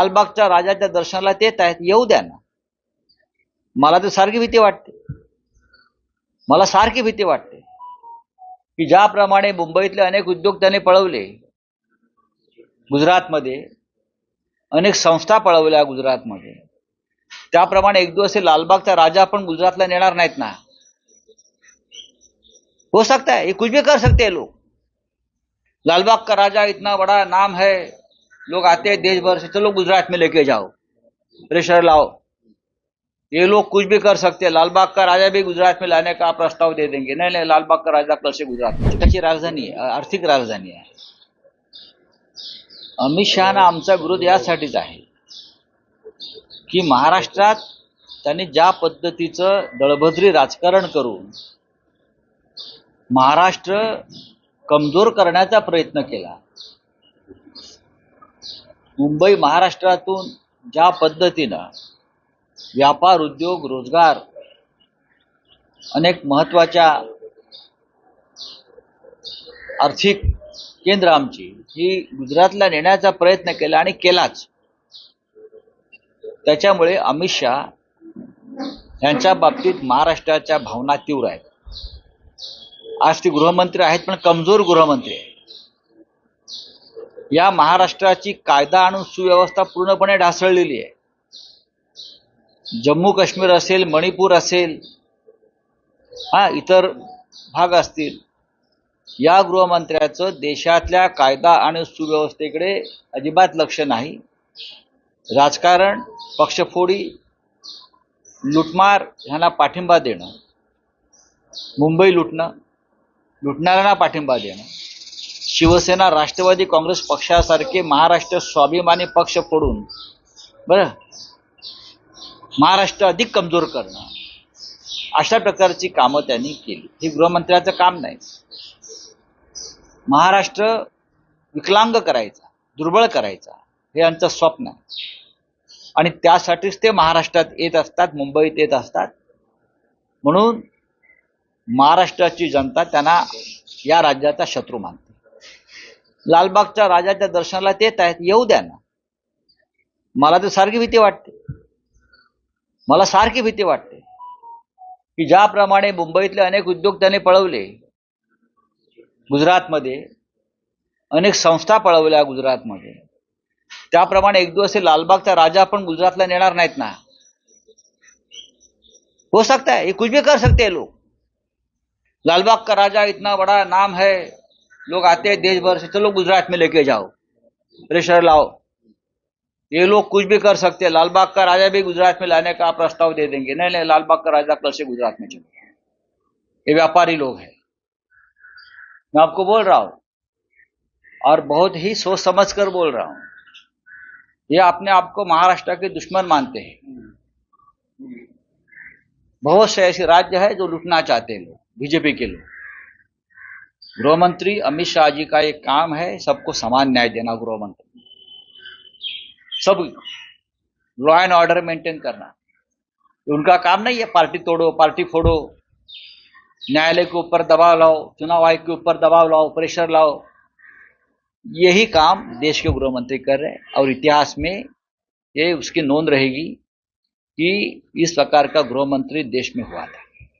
लालबागच्या राजाच्या दर्शनाला येत आहेत. येऊ द्या ना. मला तर सारखी भीती वाटते. मला सारखी भीती वाटते. की ज्याप्रमाणे मुंबईतले अनेक उद्योग त्याने पळवले गुजरातमध्ये अनेक संस्था पळवल्या गुजरातमध्ये. त्याप्रमाणे एक दिवस हे लालबागचा राजा पण गुजरातला नेणार नाहीत ना. हो सकता है ये कुछ भी कर सकते हैं लोग. लालबाग का राजा इतना बड़ा नाम है. लोग आते हैं देश भर से चलो गुजरात में लेके जाओ। प्रेशर लाओ। ये लोग कुछ भी कर सकते हैं। लालबाग का राजा भी गुजरात में लाने का प्रस्ताव दे देंगे। नहीं नहीं लालबाग का राजा कल से गुजरात में। त्याची राजधानी आहे आर्थिक राजधानी आहे अमित शहाना आमचा विरोध यासाठीच आहे की महाराष्ट्रात त्यांनी ज्या पद्धतीचं दळभद्री राजकारण करून महाराष्ट्र कमजोर करण्याचा प्रयत्न केला मुंबई महाराष्ट्रातून ज्या पद्धतीनं व्यापार उद्योग रोजगार अनेक महत्त्वाच्या आर्थिक केंद्र आमची ही गुजरातला नेण्याचा प्रयत्न केला आणि केलाच. त्याच्यामुळे अमित शहा यांच्या बाबतीत महाराष्ट्राच्या भावना तीव्र आहेत. आज ते गृहमंत्री आहेत पण कमजोर गृहमंत्री आहेत. या महाराष्ट्राची कायदा आणि सुव्यवस्था पूर्णपणे ढासळलेली आहे. जम्मू काश्मीर असेल मणिपूर असेल हा इतर भाग असतील या गृहमंत्र्याचं देशातल्या कायदा आणि सुव्यवस्थेकडे अजिबात लक्ष नाही. राजकारण पक्षफोडी लुटमार ह्यांना पाठिंबा देणं मुंबई लुटणं लुटणाऱ्यांना पाठिंबा देणं शिवसेना राष्ट्रवादी काँग्रेस पक्षासारखे महाराष्ट्र स्वाभिमानी पक्ष फोडून बरं महाराष्ट्र अधिक कमजोर करणं अशा प्रकारची कामं त्यांनी केली. हे गृहमंत्र्याचं काम नाही. महाराष्ट्र विकलांग करायचा दुर्बळ करायचा हे यांचं स्वप्न आहे. आणि त्यासाठीच ते महाराष्ट्रात येत असतात मुंबईत येत असतात. म्हणून महाराष्ट्राची जनता त्यांना या राज्याचा शत्रू मानते. लालबागच्या राजाच्या दर्शनाला ते येत आहेत. येऊ द्या ना. मला तर सारखी भीती वाटते. मला सारखी भीती वाटते. की ज्याप्रमाणे मुंबईतले अनेक उद्योग त्यांनी पळवले गुजरातमध्ये अनेक संस्था पळवल्या गुजरातमध्ये. त्याप्रमाणे एक दिवस हे लालबागचा राजा पण गुजरातला नेणार नाहीत ना. हो सकता है ये कुछ भी कर सकते हैं लोग. लालबाग का राजा इतना बड़ा नाम है. लोग आते हैं देश भर से, चलो गुजरात में लेके जाओ। प्रेशर लाओ। ये लोग कुछ भी कर सकते हैं। लालबाग का राजा भी गुजरात में लाने का प्रस्ताव दे देंगे। नहीं नहीं, लालबाग का राजा कल से गुजरात में चले ये व्यापारी लोग हैं। मैं आपको बोल रहा हूँ, और बहुत ही सोच समझ कर बोल रहा हूँ। ये अपने आप को महाराष्ट्र के दुश्मन मानते हैं। बहुत से ऐसे राज्य है जो लुटना चाहते हैं लोग, बीजेपी के लोग। गृहमंत्री अमित शाह जी का एक काम है, सबको समान न्याय देना गृहमंत्री। सब लॉ एंड ऑर्डर मेंटेन करना। उनका काम नहीं है, पार्टी तोड़ो, पार्टी फोड़ो। न्यायालय के ऊपर दबाव लाओ, चुनाव आयोग के ऊपर दबाव लाओ, प्रेशर लाओ। यही काम देश के गृहमंत्री कर रहे हैं और इतिहास में ये उसकी नोंद रहेगी कि इस प्रकार का गृहमंत्री देश में हुआ था।